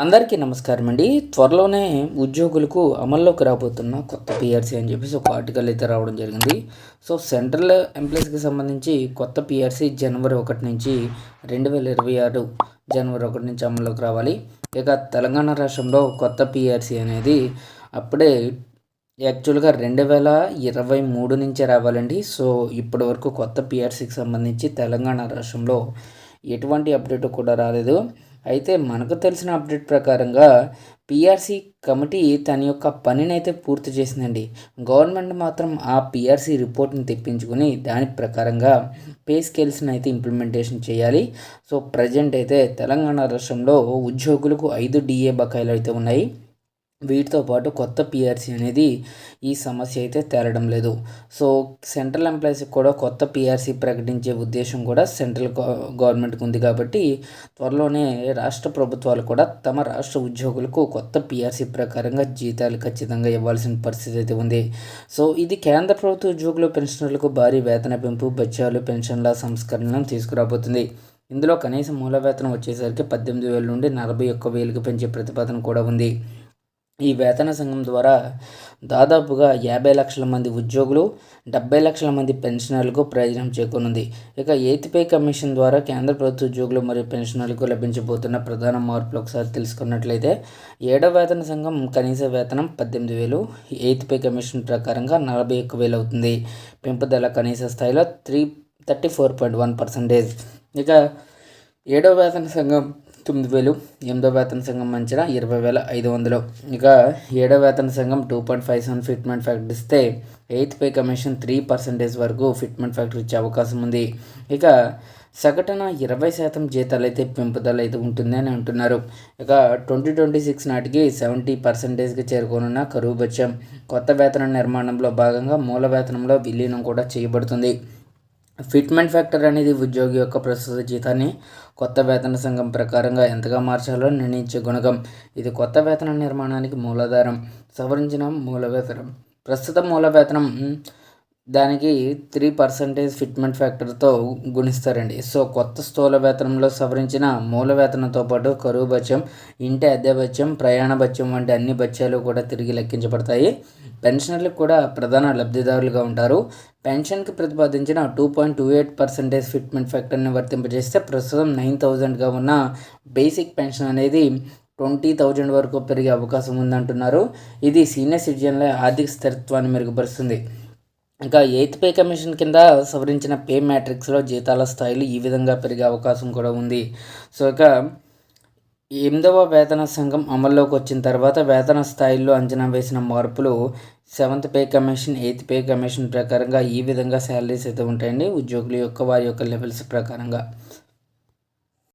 అందరికీ నమస్కారం అండి. త్వరలోనే ఉద్యోగులకు అమల్లోకి రాబోతున్న కొత్త పిఆర్సీ అని చెప్పేసి ఒక ఆర్టికల్ అయితే రావడం జరిగింది. సో సెంట్రల్ ఎంప్లాయీస్కి సంబంధించి కొత్త పిఆర్సీ జనవరి ఒకటి నుంచి రెండు వేల ఇరవై ఆరు జనవరి ఒకటి నుంచి అమల్లోకి రావాలి. ఇక తెలంగాణ రాష్ట్రంలో కొత్త పిఆర్సీ అనేది అప్పుడే యాక్చువల్గా రెండు వేల ఇరవై మూడు నుంచే రావాలండి. సో ఇప్పటి వరకు కొత్త పిఆర్సీకి సంబంధించి తెలంగాణ రాష్ట్రంలో ఎటువంటి అప్డేట్ కూడా రాలేదు. అయితే మనకు తెలిసిన అప్డేట్ ప్రకారంగా పిఆర్సీ కమిటీ తన యొక్క పనిని అయితే పూర్తి చేసిందండి. గవర్నమెంట్ మాత్రం ఆ పిఆర్సీ రిపోర్ట్ని తెప్పించుకుని దాని ప్రకారంగా పే స్కేల్స్ని అయితే ఇంప్లిమెంటేషన్ చేయాలి. సో ప్రజెంట్ అయితే తెలంగాణ రాష్ట్రంలో ఉద్యోగులకు ఐదు డిఏ బకాయిలు అయితే ఉన్నాయి. వీటితో పాటు కొత్త పిఆర్సీ అనేది ఈ సమస్య అయితే తేలడం లేదు. సో సెంట్రల్ ఎంప్లాయీస్కి కూడా కొత్త పిఆర్సీ ప్రకటించే ఉద్దేశం కూడా సెంట్రల్ గవర్నమెంట్కి ఉంది కాబట్టి త్వరలోనే రాష్ట్ర ప్రభుత్వాలు కూడా తమ రాష్ట్ర ఉద్యోగులకు కొత్త పిఆర్సీ ప్రకారంగా జీతాలు ఖచ్చితంగా ఇవ్వాల్సిన పరిస్థితి అయితే ఉంది. సో ఇది కేంద్ర ప్రభుత్వ ఉద్యోగులు పెన్షనర్లకు భారీ వేతన పెంపు బత్యాలు పెన్షన్ల సంస్కరణలను తీసుకురాబోతుంది. ఇందులో కనీస మూల వేతనం వచ్చేసరికి పద్దెనిమిది వేల నుండి నలభై ఒక్క వేలకు పెంచే ప్రతిపాదన కూడా ఉంది. ఈ వేతన సంఘం ద్వారా దాదాపుగా యాభై లక్షల మంది ఉద్యోగులు డెబ్బై లక్షల మంది పెన్షనర్లకు ప్రయోజనం చేకూనుంది ఇక ఎయిత్ పే కమిషన్ ద్వారా కేంద్ర ప్రభుత్వ ఉద్యోగులు మరియు పెన్షనర్లకు లభించబోతున్న ప్రధాన మార్పులు ఒకసారి తెలుసుకున్నట్లయితే ఏడవ వేతన సంఘం కనీస వేతనం పద్దెనిమిది వేలు ఎయిత్ పే కమిషన్ ప్రకారంగా నలభై ఒక్క వేలు అవుతుంది. పెంపుదల కనీస స్థాయిలో three thirty four point one percentage. ఇక ఏడవ వేతన సంఘం తొమ్మిది వేలు ఎనిమిదో వేతన సంఘం అంచనా ఇరవై వేల ఐదు వందలు. ఇక ఏడో వేతన సంఘం two point five seven fitment factor ఇస్తే eighth pay commission three percentage వరకు ఫిట్మెంట్ ఫ్యాక్టర్ ఇచ్చే అవకాశం ఉంది. ఇక సగటున ఇరవై శాతం జీతాలు అయితే పెంపుదల అయితే ఉంటుంది అని అంటున్నారు. ఇక ట్వంటీ ట్వంటీ సిక్స్ నాటికి సెవెంటీ పర్సెంటేజ్కి చేరుకోనున్న కరువు బత్యం కొత్త వేతన నిర్మాణంలో భాగంగా మూల వేతనంలో విలీనం కూడా చేయబడుతుంది. ఫిట్మెంట్ ఫ్యాక్టర్ అనేది ఉద్యోగి యొక్క ప్రస్తుత జీతాన్ని కొత్త వేతన సంఘం ప్రకారంగా ఎంతగా మార్చాలో నిర్ణయించే గుణకం. ఇది కొత్త వేతన నిర్మాణానికి మూలాధారం. సవరించిన మూల వేతనం ప్రస్తుత మూల వేతనం దానికి త్రీ పర్సంటేజ్ ఫిట్మెంట్ ఫ్యాక్టర్తో గుణిస్తారండి. సో కొత్త స్థూల వేతనంలో సవరించిన మూల వేతనంతో పాటు కరువు బత్యం ఇంటి అద్దె బత్యం ప్రయాణ బత్యం వంటి అన్ని బత్యాలు కూడా తిరిగి లెక్కించబడతాయి. పెన్షనర్లు కూడా ప్రధాన లబ్ధిదారులుగా ఉంటారు. పెన్షన్కి ప్రతిపాదించిన two point two eight percentage fitment ఫ్యాక్టర్ని వర్తింపజేస్తే ప్రస్తుతం నైన్ థౌజండ్గా ఉన్న బేసిక్ పెన్షన్ అనేది ట్వంటీ థౌజండ్ వరకు పెరిగే అవకాశం ఉందంటున్నారు. ఇది సీనియర్ సిటిజన్ల ఆర్థిక స్థిరత్వాన్ని మెరుగుపరుస్తుంది. ఇంకా ఎయిత్ పే కమిషన్ కింద సవరించిన పే మ్యాట్రిక్స్లో జీతాల స్థాయిలు ఈ విధంగా పెరిగే అవకాశం కూడా ఉంది. సో ఇక ఎనిమిదవ వేతన సంఘం అమల్లోకి వచ్చిన తర్వాత వేతన స్థాయిల్లో అంచనా వేసిన మార్పులు seventh pay commission eighth pay commission ప్రకారంగా ఈ విధంగా శాలరీస్ అయితే ఉంటాయండి. ఉద్యోగుల యొక్క వారి యొక్క లెవెల్స్ ప్రకారంగా.